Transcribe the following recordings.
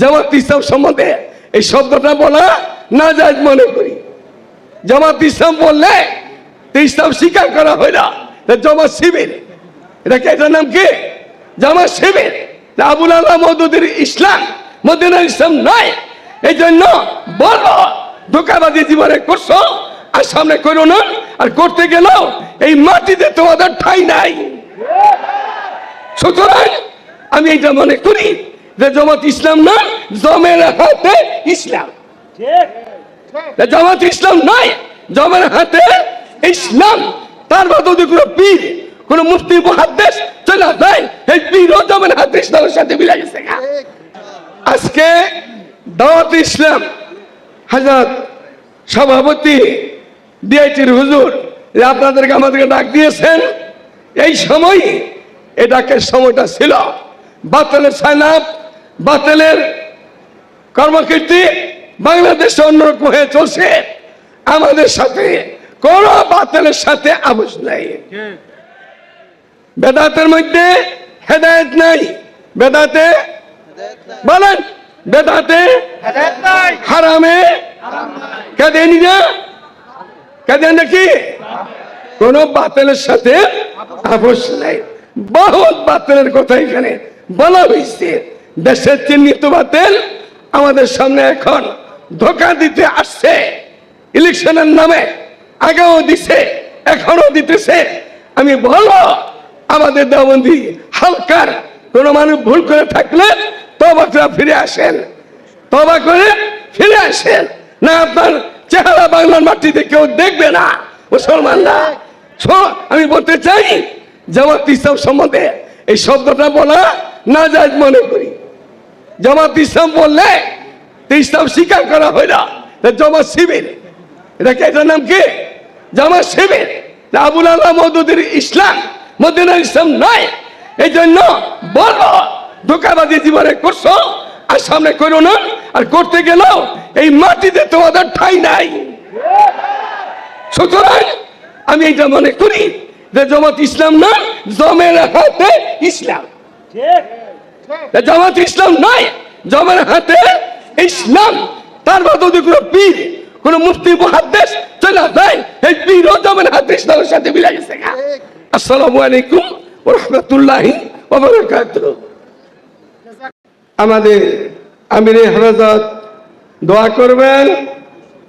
জামাত ইসলাম সম্বন্ধে এই শব্দটা বলা না যায় মনে করি। জামাত ইসলাম বললে ইসলাম স্বীকার করা হয় না। জামাত শিবির, এটা কি, এটার নাম কি? জামাত শিবির আবুল আল্লাহ মদুদের ইসলাম মদিনার ইসলাম নয়। এই জন্য বলো, ধোকাবাজি জীবনে করছ, আর সামনে করো না, আর করতে গেলেও এই মাটিতে তোমাদের ঠাই নাই। সুতরাং আমি এটা মনে করি যে জামাত ইসলাম না জমের হাতে ইসলাম। জামাত ইসলাম নয় জমের হাতে ইসলাম। তার মধ্যে যদি কোনো পীর, কোন মুফতি মহাদ্দেশ চলে যায় এই পীর ও জমের হাতে ইসলামের সাথে মিলে গেছে আজকে দাওয়াত ইসলাম হাজার সভাপতি, ডিআইটির হুজুর আপনাদেরকে আমাদেরকে ডাক দিয়েছেন, এই সময় এ ডাকের সময়টা ছিল। বাতিলের সাইনাপ বাতিলের কর্মকীর্তি বাংলাদেশে অন্যরকম হয়ে চলছে। আমাদের সাথে কোন বাতিলের সাথে আবশ নাই। বেদাতের মধ্যে হেদায়েত নাই। বেদাতে বলেন, বেদাতে হারামে কাঁদেনি না কাঁদেন নাকি? কোন বাতিলের সাথে আপোষ নাই। বহুত বাতিলের কথা এখানে বলা হয়েছে। দেশের চিহ্নিত বাতিল আমাদের সামনে এখন ধোকা দিতে আসছে। ইলেকশনের নামে আগেও দিছে এখনও দিতেছে। আমি বলো আমাদের দেওবন্দি হালকার কোন মানুষ ভুল করে থাকলে তবা করে ফিরে আসেন। তবা করে ফিরে আসেন। না আপনার চেহারা বাংলার মাটিতে কেউ দেখবে না। মুসলমানরা আমি বলতে চাই, জামাত ইসলাম সম্বন্ধে এই শব্দটা বলা না যায় মনে করি। জামাত ইসলাম বললে ইসলাম স্বীকার করা হয় না। জামাত শিবির। এটা কি, এটার নাম কি? জামাত শিবির। আবুল আল্লাহ মদুদের ইসলাম, মদিনার ইসলাম নয়। এই জন্য বলো ধোকাবাজি জীবনে করছ, আর সামনে করো না, আর করতে গেলেও এই মাটিতে তোমাদের ঠাই নাই। সুতরাং আমি এটা মনে করি যে জমাত ইসলাম না, জমের হাতে ইসলাম। জামাত ইসলাম নয় জমের হাতে ইসলাম তার যদি কোনো পীর কোন মুফতি মহাদ্দেশ চলে যায়। এই পীর ও জমের হাতে ইসলামের সাথে মিলে গেছে আসসালামু আলাইকুম রহমতুল্লাহি আমাদের আমির হেফাজত দোয়া করবেন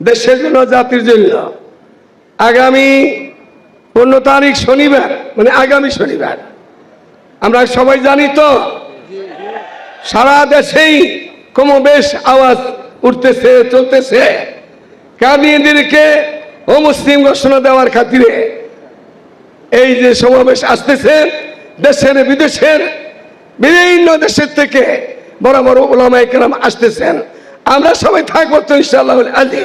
দেশের জন্য জাতির জন্য। আগামী পনেরো তারিখ শনিবার মানে আগামী শনিবার। আমরা সবাই জানি তো, সারা দেশেই কমবেশ আওয়াজ উঠতেছে, চলতেছে। কাদিয়েদেরকে ও মুসলিম ঘোষণা দেওয়ার খাতিরে এই যে সমাবেশ আসতেছে, দেশের বিদেশের বিভিন্ন দেশের থেকে বড় বড় ওলামাই কেরাম আসতেছেন। আমরা সবাই থাকব তো ইনশাআল্লাহ আলী